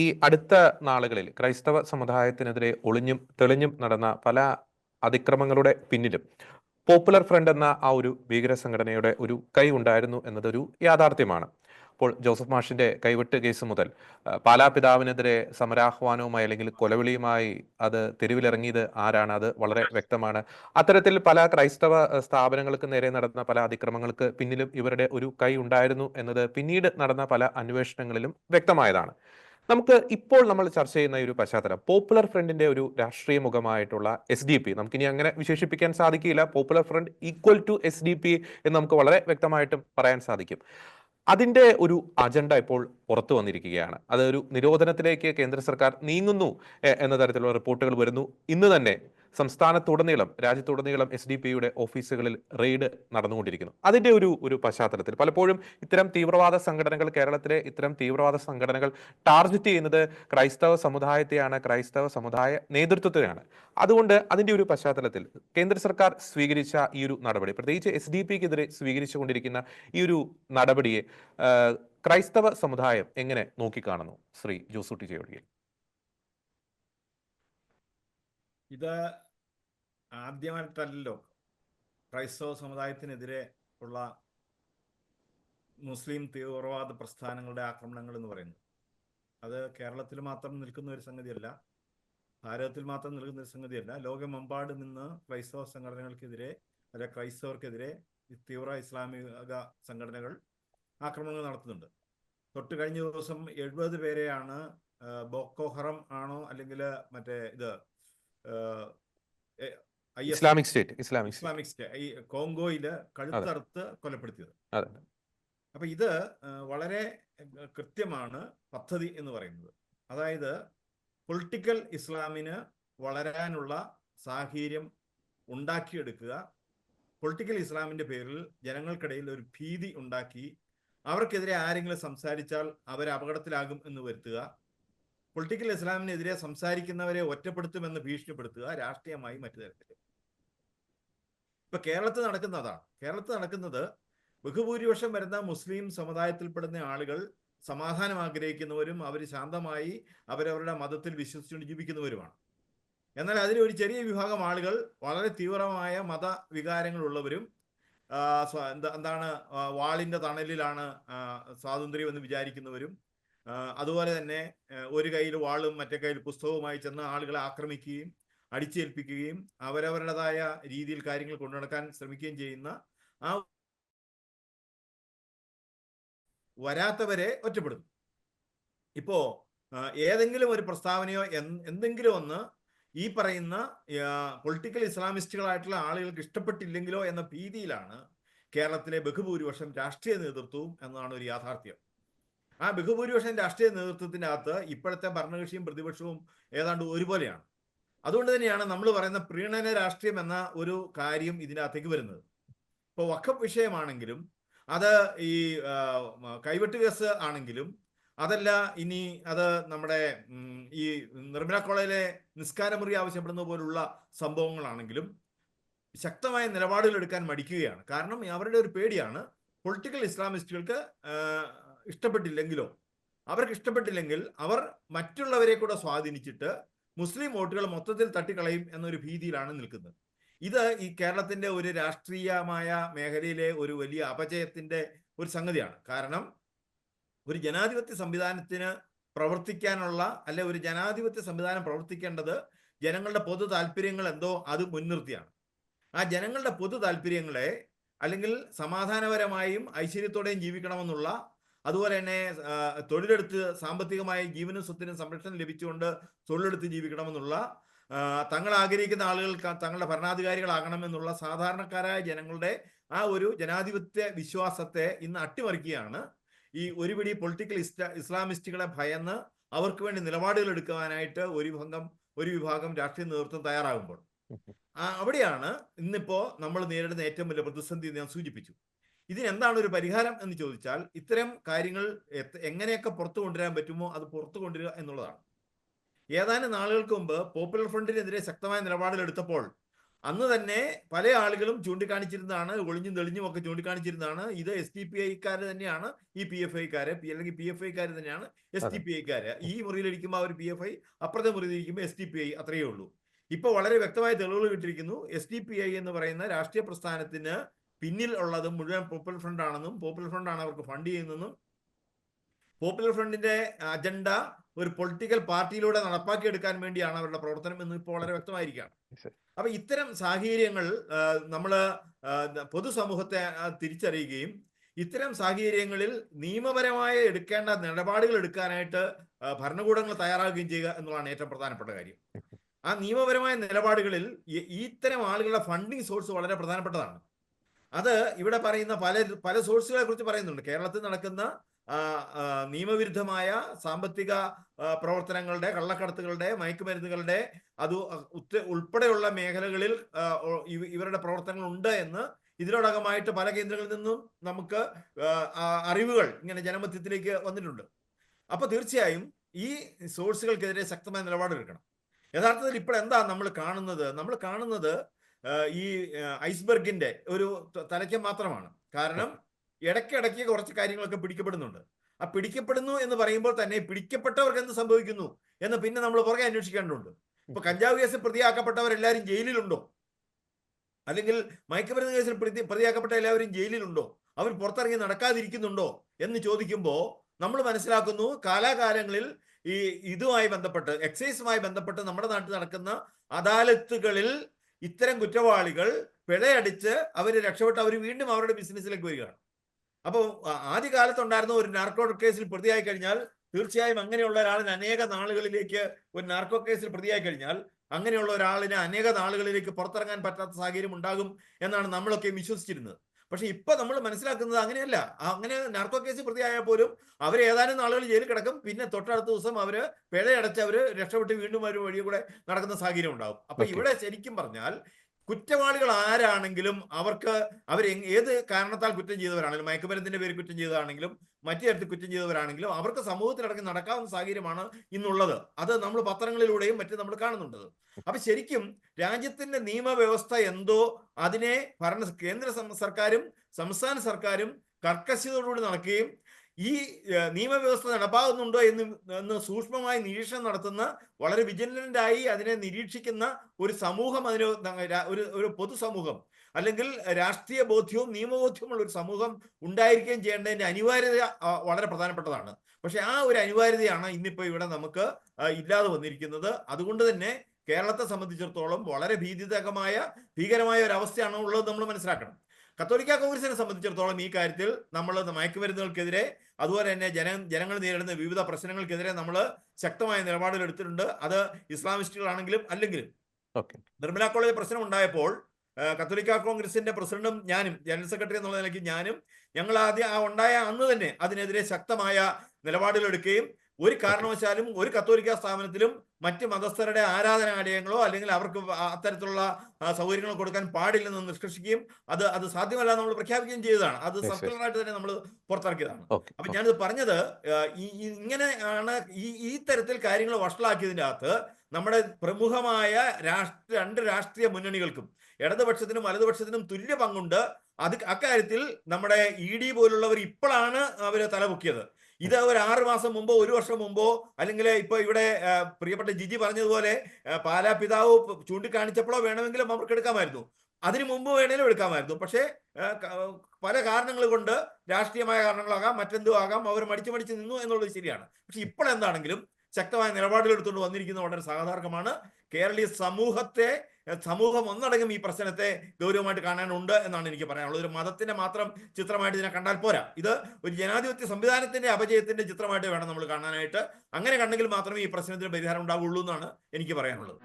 ഈ അടുത്ത നാളുകളിൽ ക്രൈസ്തവ സമുദായത്തിനെതിരെ ഒളിഞ്ഞും തെളിഞ്ഞും നടന്ന പല അതിക്രമങ്ങളുടെ പിന്നിലും പോപ്പുലർ ഫ്രണ്ട് എന്ന ആ ഒരു ഭീകര സംഘടനയുടെ ഒരു കൈ ഉണ്ടായിരുന്നു എന്നതൊരു യാഥാർത്ഥ്യമാണ്. അപ്പോൾ ജോസഫ് മാഷിന്റെ കൈവിട്ട് കേസ് മുതൽ പാലാ പിതാവിനെതിരെ സമരാഹ്വാനവുമായി അല്ലെങ്കിൽ കൊലവിളിയുമായി അത് തെരുവിലിറങ്ങിയത് ആരാണ്? അത് വളരെ വ്യക്തമാണ്. അത്തരത്തിൽ പല ക്രൈസ്തവ സ്ഥാപനങ്ങൾക്ക് നേരെ നടന്ന പല അതിക്രമങ്ങൾക്ക് പിന്നിലും ഇവരുടെ ഒരു കൈ ഉണ്ടായിരുന്നു എന്നത് പിന്നീട് നടന്ന പല അന്വേഷണങ്ങളിലും വ്യക്തമായതാണ്. നമുക്ക് ഇപ്പോൾ നമ്മൾ ചർച്ച ചെയ്യുന്ന ഒരു പശ്ചാത്തലം പോപ്പുലർ ഫ്രണ്ടിന്റെ ഒരു രാഷ്ട്രീയ മുഖമായിട്ടുള്ള എസ് ഡി പി നമുക്കിനി അങ്ങനെ വിശേഷിപ്പിക്കാൻ സാധിക്കില്ല. Popular Front equal to S D P I നമുക്ക് വളരെ വ്യക്തമായിട്ടും പറയാൻ സാധിക്കും. അതിന്റെ ഒരു അജണ്ട ഇപ്പോൾ പുറത്തു വന്നിരിക്കുകയാണ്. അതൊരു നിരോധനത്തിലേക്ക് കേന്ദ്ര സർക്കാർ നീങ്ങുന്നു എന്ന തരത്തിലുള്ള റിപ്പോർട്ടുകൾ വരുന്നു. ഇന്ന് തന്നെ സംസ്ഥാനത്തുടനീളം രാജ്യത്തുടനീളം എസ് ഡി പിയുടെ ഓഫീസുകളിൽ റെയ്ഡ് നടന്നുകൊണ്ടിരിക്കുന്നു. അതിന്റെ ഒരു ഒരു പശ്ചാത്തലത്തിൽ പലപ്പോഴും ഇത്തരം തീവ്രവാദ സംഘടനകൾ കേരളത്തിലെ ഇത്തരം തീവ്രവാദ സംഘടനകൾ ടാർഗറ്റ് ചെയ്യുന്നത് ക്രൈസ്തവ സമുദായത്തെയാണ് ക്രൈസ്തവ സമുദായ നേതൃത്വത്തെയാണ്. അതുകൊണ്ട് അതിന്റെ ഒരു പശ്ചാത്തലത്തിൽ കേന്ദ്ര സർക്കാർ സ്വീകരിച്ച ഈ ഒരു നടപടി പ്രത്യേകിച്ച് എസ് ഡി പിക്കെതിരെ സ്വീകരിച്ചുകൊണ്ടിരിക്കുന്ന ഈ ഒരു നടപടിയെ ക്രൈസ്തവ സമുദായം എങ്ങനെ നോക്കിക്കാണുന്നു? ശ്രീ ജോസൂട്ടി ചെയ്യൊഴിയിൽ ഇത് ആദ്യമായിട്ടല്ലല്ലോ ക്രൈസ്തവ സമുദായത്തിനെതിരെ ഉള്ള മുസ്ലിം തീവ്രവാദ പ്രസ്ഥാനങ്ങളുടെ ആക്രമണങ്ങൾ എന്ന് പറയുന്നത്. അത് കേരളത്തിൽ മാത്രം നിൽക്കുന്ന ഒരു സംഗതിയല്ല ഭാരതത്തിൽ മാത്രം നിൽക്കുന്ന ഒരു സംഗതിയല്ല. ലോകമെമ്പാട് നിന്ന് ക്രൈസ്തവ സംഘടനകൾക്കെതിരെ അല്ലെ ക്രൈസ്തവർക്കെതിരെ തീവ്ര ഇസ്ലാമിക സംഘടനകൾ ആക്രമണങ്ങൾ നടത്തുന്നുണ്ട്. തൊട്ട് കഴിഞ്ഞ ദിവസം എഴുപത് പേരെയാണ് ബോക്കോഹറം ആണോ അല്ലെങ്കിൽ മറ്റേ ഇത് Islamic State Islamic Islamic State ഈ കോങ്കോയിൽ കഴുത്തറുത്ത് കൊലപ്പെടുത്തിയത്. അപ്പൊ ഇത് വളരെ കൃത്യമാണ് പദ്ധതി എന്ന് പറയുന്നത്. അതായത് പൊളിറ്റിക്കൽ ഇസ്ലാമിന് വളരാനുള്ള സാഹചര്യം ഉണ്ടാക്കിയെടുക്കുക പൊളിറ്റിക്കൽ ഇസ്ലാമിന്റെ പേരിൽ ജനങ്ങൾക്കിടയിൽ ഒരു ഭീതി ഉണ്ടാക്കി അവർക്കെതിരെ ആരെങ്കിലും സംസാരിച്ചാൽ അവർ അപകടത്തിലാകും എന്ന് വരുത്തുക പൊളിറ്റിക്കൽ ഇസ്ലാമിനെതിരെ സംസാരിക്കുന്നവരെ ഒറ്റപ്പെടുത്തുമെന്ന് ഭീഷണിപ്പെടുത്തുക രാഷ്ട്രീയമായി മറ്റു തരത്തിൽ ഇപ്പൊ കേരളത്തിൽ നടക്കുന്ന അതാണ്. കേരളത്തിൽ നടക്കുന്നത് ബഹുഭൂരിപക്ഷം വരുന്ന മുസ്ലിം സമുദായത്തിൽപ്പെടുന്ന ആളുകൾ സമാധാനം ആഗ്രഹിക്കുന്നവരും അവർ ശാന്തമായി അവരവരുടെ മതത്തിൽ വിശ്വസിച്ചുകൊണ്ട് ജീവിക്കുന്നവരുമാണ്. എന്നാൽ അതിൽ ഒരു ചെറിയ വിഭാഗം ആളുകൾ വളരെ തീവ്രമായ മത വികാരങ്ങളുള്ളവരും എന്താ എന്താണ് വാളിന്റെ തണലിലാണ് സ്വാതന്ത്ര്യം എന്ന് വിചാരിക്കുന്നവരും അതുപോലെ തന്നെ ഒരു കയ്യിൽ വാളും മറ്റേ കയ്യിൽ പുസ്തകവുമായി ചെന്ന് ആളുകളെ ആക്രമിക്കുകയും അടിച്ചേൽപ്പിക്കുകയും അവരവരുടേതായ രീതിയിൽ കാര്യങ്ങൾ കൊണ്ടുനടക്കാൻ ശ്രമിക്കുകയും ചെയ്യുന്ന ആ വരാത്തവരെ ഒറ്റപ്പെടുന്നു. ഇപ്പോ ഏതെങ്കിലും ഒരു പ്രസ്താവനയോ എന്ത് എന്തെങ്കിലും ഒന്ന് ഈ പറയുന്ന പൊളിറ്റിക്കൽ ഇസ്ലാമിസ്റ്റുകളായിട്ടുള്ള ആളുകൾക്ക് ഇഷ്ടപ്പെട്ടില്ലെങ്കിലോ എന്ന ഭീതിയിലാണ് കേരളത്തിലെ ബഹുഭൂരിപക്ഷം രാഷ്ട്രീയ നേതൃത്വവും എന്നതാണ് ഒരു യാഥാർത്ഥ്യം. ആ ബഹുഭൂരിപക്ഷം രാഷ്ട്രീയ നേതൃത്വത്തിനകത്ത് ഇപ്പോഴത്തെ ഭരണകക്ഷിയും പ്രതിപക്ഷവും ഏതാണ്ട് ഒരുപോലെയാണ്. അതുകൊണ്ട് തന്നെയാണ് നമ്മൾ പറയുന്ന പ്രീണന രാഷ്ട്രീയം എന്ന ഒരു കാര്യം ഇതിനകത്തേക്ക് വരുന്നത്. ഇപ്പോൾ വഖഫ് വിഷയമാണെങ്കിലും അത് ഈ കൈവെട്ട് കേസ് ആണെങ്കിലും അതല്ല ഇനി അത് നമ്മുടെ ഈ നിർമ്മല കോളേജിലെ നിസ്കാരമുറി ആവശ്യപ്പെടുന്ന പോലുള്ള സംഭവങ്ങളാണെങ്കിലും ശക്തമായ നിലപാടുകൾ എടുക്കാൻ മടിക്കുകയാണ്. കാരണം അവരുടെ ഒരു പേടിയാണ് പൊളിറ്റിക്കൽ ഇസ്ലാമിസ്റ്റുകൾക്ക് ഇഷ്ടപ്പെട്ടില്ലെങ്കിലോ? അവർക്ക് ഇഷ്ടപ്പെട്ടില്ലെങ്കിൽ അവർ മറ്റുള്ളവരെ കൂടെ സ്വാധീനിച്ചിട്ട് മുസ്ലിം വോട്ടുകൾ മൊത്തത്തിൽ തട്ടിക്കളയും എന്നൊരു ഭീതിയിലാണ് നിൽക്കുന്നത്. ഇത് ഈ കേരളത്തിന്റെ ഒരു രാഷ്ട്രീയമായ മേഖലയിലെ ഒരു വലിയ അപജയത്തിന്റെ ഒരു സംഗതിയാണ്. കാരണം ഒരു ജനാധിപത്യ സംവിധാനത്തിന് പ്രവർത്തിക്കാനുള്ള അല്ലെ ഒരു ജനാധിപത്യ സംവിധാനം പ്രവർത്തിക്കേണ്ടത് ജനങ്ങളുടെ പൊതു താല്പര്യങ്ങൾ എന്തോ അത് മുൻനിർത്തിയാണ്. ആ ജനങ്ങളുടെ പൊതു താല്പര്യങ്ങളെ അല്ലെങ്കിൽ സമാധാനപരമായും ഐശ്വര്യത്തോടെയും ജീവിക്കണമെന്നുള്ള അതുപോലെ തന്നെ തൊഴിലെടുത്ത് സാമ്പത്തികമായി ജീവനും സ്വത്തിനും സംരക്ഷണം ലഭിച്ചുകൊണ്ട് തൊഴിലെടുത്ത് ജീവിക്കണമെന്നുള്ള തങ്ങൾ ആഗ്രഹിക്കുന്ന ആളുകൾ തങ്ങളുടെ ഭരണാധികാരികളാകണമെന്നുള്ള സാധാരണക്കാരായ ജനങ്ങളുടെ ആ ഒരു ജനാധിപത്യ വിശ്വാസത്തെ ഇന്ന് അട്ടിമറിക്കുകയാണ്. ഈ ഒരുപിടി പൊളിറ്റിക്കൽ ഇസ്ലാ ഇസ്ലാമിസ്റ്റുകളെ ഭയന്ന് അവർക്ക് വേണ്ടി നിലപാടുകൾ എടുക്കുവാനായിട്ട് ഒരു ഭംഗം ഒരു വിഭാഗം രാഷ്ട്രീയ നേതൃത്വം തയ്യാറാകുമ്പോൾ. അവിടെയാണ് ഇന്നിപ്പോ നമ്മൾ നേരിടുന്ന ഏറ്റവും വലിയ പ്രതിസന്ധി ഞാൻ സൂചിപ്പിച്ചു. ഇതിന് എന്താണ് ഒരു പരിഹാരം എന്ന് ചോദിച്ചാൽ ഇത്തരം കാര്യങ്ങൾ എങ്ങനെയൊക്കെ പുറത്തു കൊണ്ടുവരാൻ പറ്റുമോ അത് പുറത്തു കൊണ്ടുവരിക എന്നുള്ളതാണ്. ഏതാനും നാളുകൾക്ക് മുമ്പ് പോപ്പുലർ ഫ്രണ്ടിനെതിരെ ശക്തമായ നിലപാടിലെടുത്തപ്പോൾ അന്ന് തന്നെ പല ആളുകളും ചൂണ്ടിക്കാണിച്ചിരുന്നതാണ് ഒളിഞ്ഞും തെളിഞ്ഞും ഒക്കെ ചൂണ്ടിക്കാണിച്ചിരുന്നതാണ്. ഇത് എസ് ടി പി ഐക്കാർ തന്നെയാണ് ഈ പി എഫ് ഐക്കാര് അല്ലെങ്കിൽ പി എഫ് ഐക്കാർ തന്നെയാണ് എസ് ടി പി ഐക്കാര് ഈ മുറിയിലിരിക്കുമ്പോൾ അവർ പി എഫ് ഐ അപ്പുറത്തെ മുറിയിലിരിക്കുമ്പോൾ എസ് ടി പി ഐ അത്രയേ ഉള്ളൂ. ഇപ്പൊ വളരെ വ്യക്തമായ തെളിവുകൾ കിട്ടിയിരിക്കുന്നു. എസ് ഡി പി ഐ എന്ന് പറയുന്ന രാഷ്ട്രീയ പ്രസ്ഥാനത്തിന് പിന്നിൽ ഉള്ളത് മുഴുവൻ പോപ്പുലർ ഫ്രണ്ട് ആണെന്നും പോപ്പുലർ ഫ്രണ്ട് ആണ് അവർക്ക് ഫണ്ട് ചെയ്യുന്നതെന്നും പോപ്പുലർ ഫ്രണ്ടിന്റെ അജണ്ട ഒരു പൊളിറ്റിക്കൽ പാർട്ടിയിലൂടെ നടപ്പാക്കി എടുക്കാൻ വേണ്ടിയാണ് അവരുടെ പ്രവർത്തനം എന്ന് ഇപ്പോൾ വളരെ വ്യക്തമായിരിക്കുകയാണ്. അപ്പൊ ഇത്തരം സാഹചര്യങ്ങൾ നമ്മൾ പൊതുസമൂഹത്തെ തിരിച്ചറിയുകയും ഇത്തരം സാഹചര്യങ്ങളിൽ നിയമപരമായ എടുക്കേണ്ട നിലപാടുകൾ എടുക്കാനായിട്ട് ഭരണകൂടങ്ങൾ തയ്യാറാകുകയും ചെയ്യുക എന്നുള്ളതാണ് ഏറ്റവും പ്രധാനപ്പെട്ട കാര്യം. ആ നിയമപരമായ നിലപാടുകളിൽ ഇത്തരം ആളുകളുടെ ഫണ്ടിങ് സോഴ്സ് വളരെ പ്രധാനപ്പെട്ടതാണ്. അത് ഇവിടെ പറയുന്ന പല പല സോഴ്സുകളെ കുറിച്ച് പറയുന്നുണ്ട്. കേരളത്തിൽ നടക്കുന്ന നിയമവിരുദ്ധമായ സാമ്പത്തിക പ്രവർത്തനങ്ങളുടെ കള്ളക്കടത്തുകളുടെ മയക്കുമരുന്നുകളുടെ അത് ഉൾപ്പെടെയുള്ള മേഖലകളിൽ ഇവരുടെ പ്രവർത്തനങ്ങൾ ഉണ്ട് എന്ന് ഇതിനോടകമായിട്ട് പല കേന്ദ്രങ്ങളിൽ നിന്നും നമുക്ക് അറിവുകൾ ഇങ്ങനെ ജനമധ്യത്തിലേക്ക് വന്നിട്ടുണ്ട്. അപ്പൊ തീർച്ചയായും ഈ സോഴ്സുകൾക്കെതിരെ ശക്തമായ നിലപാടെടുക്കണം. യഥാർത്ഥത്തിൽ ഇപ്പോൾ എന്താ നമ്മൾ കാണുന്നത്? നമ്മൾ കാണുന്നത് ഈ ഐസ്ബർഗിന്റെ ഒരു തലയ്ക്ക് തലയ്ക്കം മാത്രമാണ്. കാരണം ഇടയ്ക്കിടയ്ക്ക് കുറച്ച് കാര്യങ്ങളൊക്കെ പിടിക്കപ്പെടുന്നുണ്ട്. ആ പിടിക്കപ്പെടുന്നു എന്ന് പറയുമ്പോൾ തന്നെ പിടിക്കപ്പെട്ടവർക്ക് എന്ത് സംഭവിക്കുന്നു എന്ന് പിന്നെ നമ്മൾ പുറകെ അന്വേഷിക്കേണ്ടതുണ്ട്. ഇപ്പൊ കഞ്ചാവ് കേസിൽ പ്രതിയാക്കപ്പെട്ടവരെല്ലാവരും ജയിലിലുണ്ടോ? അല്ലെങ്കിൽ മയക്കുമരുന്ന് കേസിൽ പ്രതി പ്രതിയാക്കപ്പെട്ട എല്ലാവരും ജയിലിലുണ്ടോ? അവർ പുറത്തിറങ്ങി നടക്കാതിരിക്കുന്നുണ്ടോ? എന്ന് ചോദിക്കുമ്പോൾ നമ്മൾ മനസ്സിലാക്കുന്നു കാലാകാലങ്ങളിൽ ഈ ഇതുമായി ബന്ധപ്പെട്ട് എക്സൈസുമായി ബന്ധപ്പെട്ട് നമ്മുടെ നാട്ടിൽ നടക്കുന്ന അദാലത്തുകളിൽ ഇത്തരം കുറ്റവാളികൾ പിഴയടിച്ച് അവർ രക്ഷപ്പെട്ട് അവർ വീണ്ടും അവരുടെ ബിസിനസ്സിലേക്ക് വരികയാണ്. അപ്പോൾ ആദ്യകാലത്തുണ്ടായിരുന്ന ഒരു നാർക്കോ കേസിൽ പ്രതിയായി കഴിഞ്ഞാൽ തീർച്ചയായും അങ്ങനെയുള്ള ഒരാളിന് അനേക നാളുകളിലേക്ക് ഒരു നാർക്കോ കേസിൽ പ്രതിയായി കഴിഞ്ഞാൽ അങ്ങനെയുള്ള ഒരാളിന് അനേക നാളുകളിലേക്ക് പുറത്തിറങ്ങാൻ പറ്റാത്ത സാഹചര്യം ഉണ്ടാകും എന്നാണ് നമ്മളൊക്കെ വിശ്വസിച്ചിരുന്നത്. പക്ഷെ ഇപ്പൊ നമ്മൾ മനസ്സിലാക്കുന്നത് അങ്ങനെയല്ല. അങ്ങനെ നാർക്കോ കേസ് പ്രതിയായാൽ പോലും അവർ ഏതാനും നാളുകൾ ജയിലിൽ കിടക്കും. പിന്നെ തൊട്ടടുത്ത ദിവസം അവർ പിഴയടച്ച് അവർ രക്ഷപ്പെട്ട് വീണ്ടും ഒരു വഴി കൂടെ നടക്കുന്ന സാഹചര്യം ഉണ്ടാവും. അപ്പൊ ഇവിടെ ശരിക്കും പറഞ്ഞാൽ കുറ്റവാളികൾ ആരാണെങ്കിലും അവർക്ക് അവർ ഏത് കാരണത്താൽ കുറ്റം ചെയ്തവരാണെങ്കിലും മയക്കുമരുന്നിന്റെ പേര് കുറ്റം ചെയ്തതാണെങ്കിലും മറ്റു തരത്തിൽ കുറ്റം ചെയ്തവരാണെങ്കിലും അവർക്ക് സമൂഹത്തിലടക്കം നടക്കാവുന്ന സാഹചര്യമാണ് ഇന്നുള്ളത്. അത് നമ്മൾ പത്രങ്ങളിലൂടെയും മറ്റും നമ്മൾ കാണുന്നുണ്ട് അപ്പൊ ശരിക്കും രാജ്യത്തിന്റെ നിയമവ്യവസ്ഥ എന്തോ അതിനെ ഭരണ കേന്ദ്ര സർക്കാരും സംസ്ഥാന സർക്കാരും കർക്കശതയോടുകൂടി നടക്കുകയും ഈ നിയമവ്യവസ്ഥ നടപ്പാകുന്നുണ്ടോ എന്ന് എന്ന് സൂക്ഷ്മമായി നിരീക്ഷണം നടത്തുന്ന വളരെ വിജിലന്റായി അതിനെ നിരീക്ഷിക്കുന്ന ഒരു സമൂഹം അതിന് ഒരു ഒരു പൊതുസമൂഹം അല്ലെങ്കിൽ രാഷ്ട്രീയ ബോധ്യവും നിയമബോധ്യവുമുള്ള ഒരു സമൂഹം ഉണ്ടായിരിക്കുകയും ചെയ്യേണ്ടതിന്റെ അനിവാര്യത വളരെ പ്രധാനപ്പെട്ടതാണ്. പക്ഷെ ആ ഒരു അനിവാര്യതയാണ് ഇന്നിപ്പോൾ ഇവിടെ നമുക്ക് ഇല്ലാതെ വന്നിരിക്കുന്നത്. അതുകൊണ്ട് തന്നെ കേരളത്തെ സംബന്ധിച്ചിടത്തോളം വളരെ ഭീതിതകമായ ഭീകരമായ ഒരു അവസ്ഥയാണ് ഉള്ളത് നമ്മൾ മനസ്സിലാക്കണം. കത്തോലിക്ക കോൺഗ്രസിനെ സംബന്ധിച്ചിടത്തോളം ഈ കാര്യത്തിൽ നമ്മൾ മയക്കുമരുന്നുകൾക്കെതിരെ അതുപോലെ തന്നെ ജന ജനങ്ങൾ നേരിടുന്ന വിവിധ പ്രശ്നങ്ങൾക്കെതിരെ നമ്മൾ ശക്തമായ നിലപാടുകൾ എടുത്തിട്ടുണ്ട്. അത് ഇസ്ലാമിസ്റ്റുകളാണെങ്കിലും അല്ലെങ്കിലും. നിർമ്മല കോളേജ് പ്രശ്നം ഉണ്ടായപ്പോൾ കത്തോലിക്ക കോൺഗ്രസിന്റെ പ്രസിഡന്റും ഞാനും ജനറൽ സെക്രട്ടറി എന്നുള്ള നിലയ്ക്ക് ഞാനും ഞങ്ങൾ ആദ്യം ആ ഉണ്ടായ അന്ന് തന്നെ അതിനെതിരെ ശക്തമായ നിലപാടുകൾ എടുക്കുകയും ഒരു കാരണവശാലും ഒരു കത്തോലിക്ക സ്ഥാപനത്തിലും മറ്റ് മതസ്ഥരുടെ ആരാധനാലയങ്ങളോ അല്ലെങ്കിൽ അവർക്ക് അത്തരത്തിലുള്ള സൗകര്യങ്ങളോ സൗകര്യങ്ങൾ കൊടുക്കാൻ പാടില്ലെന്ന് നിഷ്കർഷിക്കുകയും അത് അത് സാധ്യമല്ല നമ്മൾ പ്രഖ്യാപിക്കുകയും ചെയ്തതാണ്. അത്. സർക്കുലറായിട്ട് തന്നെ നമ്മൾ പുറത്തിറക്കിയതാണ്. അപ്പൊ ഞാനിത് പറഞ്ഞത് ഇങ്ങനെയാണ് ഈ ഈ തരത്തിൽ കാര്യങ്ങൾ വഷളാക്കിയതിന്റെ അകത്ത് നമ്മുടെ പ്രമുഖമായ രാഷ്ട്ര രണ്ട് രാഷ്ട്രീയ മുന്നണികൾക്കും ഇടതുപക്ഷത്തിനും വലതുപക്ഷത്തിനും തുല്യ പങ്കുണ്ട്. അത് അക്കാര്യത്തിൽ നമ്മുടെ ഇ ഡി പോലുള്ളവർ ഇപ്പോഴാണ് അവർ തലപൊക്കിയത്. ഇത് ഒരു ആറ് മാസം മുമ്പോ ഒരു വർഷം മുമ്പോ അല്ലെങ്കിൽ ഇപ്പൊ ഇവിടെ പ്രിയപ്പെട്ട ജിജി പറഞ്ഞതുപോലെ പാലാ പിതാവ് ചൂണ്ടിക്കാണിച്ചപ്പോഴോ വേണമെങ്കിലും അവർക്ക് എടുക്കാമായിരുന്നു. അതിനു മുമ്പ് വേണേലും എടുക്കാമായിരുന്നു. പക്ഷേ പല കാരണങ്ങൾ കൊണ്ട് രാഷ്ട്രീയമായ കാരണങ്ങളാകാം മറ്റെന്തോ ആകാം അവർ മടിച്ചു മടിച്ച് നിന്നു എന്നുള്ളത് ശരിയാണ്. പക്ഷെ ഇപ്പോൾ എന്താണെങ്കിലും ശക്തമായ നിലപാടുകൾ എടുത്തുകൊണ്ട് വന്നിരിക്കുന്നത് വളരെ സാധാരണമാണ് കേരളീയ സമൂഹത്തെ സമൂഹം ഒന്നടങ്കം ഈ പ്രശ്നത്തെ ഗൗരവമായിട്ട് കാണാനുണ്ട് എന്നാണ് എനിക്ക് പറയാനുള്ളത്. ഒരു മതത്തിന്റെ മാത്രം ചിത്രമായിട്ട് ഇതിനെ കണ്ടാൽ പോരാ. ഇത് ഒരു ജനാധിപത്യ സംവിധാനത്തിന്റെ അപജയത്തിന്റെ ചിത്രമായിട്ട് വേണം നമ്മൾ കാണാനായിട്ട്. അങ്ങനെ കണ്ടെങ്കിൽ മാത്രമേ ഈ പ്രശ്നത്തിന് പരിഹാരം ഉണ്ടാവുള്ളൂ എന്നാണ് എനിക്ക് പറയാനുള്ളത്.